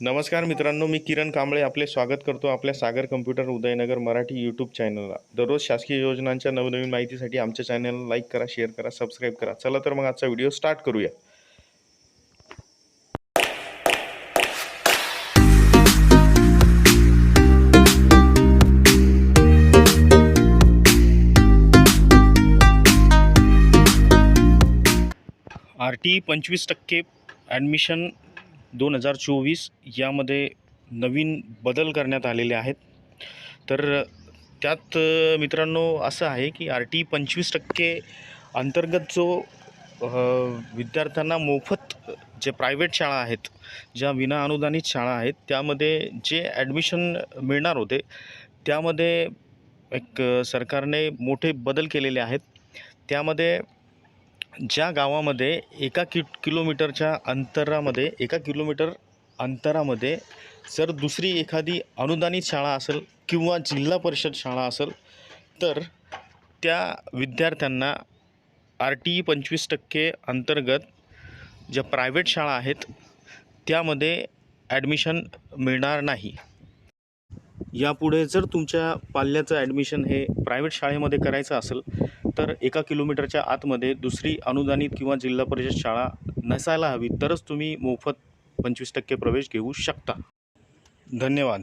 नमस्कार मित्रांनो मी किरण कांबळे आपले स्वागत करतो आपल्या सागर कम्प्युटर उदयनगर मराठी यूट्यूब चॅनलला दररोज शासकीय योजनांच्या नवनवीन माहितीसाठी आमच्या चॅनलला लाईक करा शेअर करा सबस्क्राईब करा. चला तर मग आजचा व्हिडिओ स्टार्ट करूया. आर टी पंचवीस टक्के ॲडमिशन दोन हजार चोवीस यामध्ये नवीन बदल करण्यात आलेले आहेत. तर त्यात मित्रांनो असं आहे की आर टी पंचवीस टक्के अंतर्गत जो विद्यार्थ्यांना मोफत जे प्रायव्हेट शाळा आहेत ज्या विना अनुदानित शाळा आहेत त्यामध्ये जे ॲडमिशन मिळणार होते त्यामध्ये एक सरकारने मोठे बदल केलेले आहेत. त्यामध्ये ज्या गावामध्ये एका कि किलोमीटरच्या अंतरामध्ये एका किलोमीटर अंतरामध्ये जर दुसरी एखादी अनुदानित शाळा असेल किंवा जिल्हा परिषद शाळा असेल तर त्या विद्यार्थ्यांना आर टी पंचवीस टक्के अंतर्गत ज्या प्रायव्हेट शाळा आहेत त्यामध्ये ॲडमिशन मिळणार नाही. यापुढे जर तुमच्या पाल्याचं ॲडमिशन हे प्रायव्हेट शाळेमध्ये करायचं असेल तर एका किलोमीटरच्या आतमध्ये दुसरी अनुदानित किंवा जिल्हा परिषद शाळा नसायला हवी तरच तुम्ही मोफत पंचवीस टक्के प्रवेश घेऊ शकता. धन्यवाद.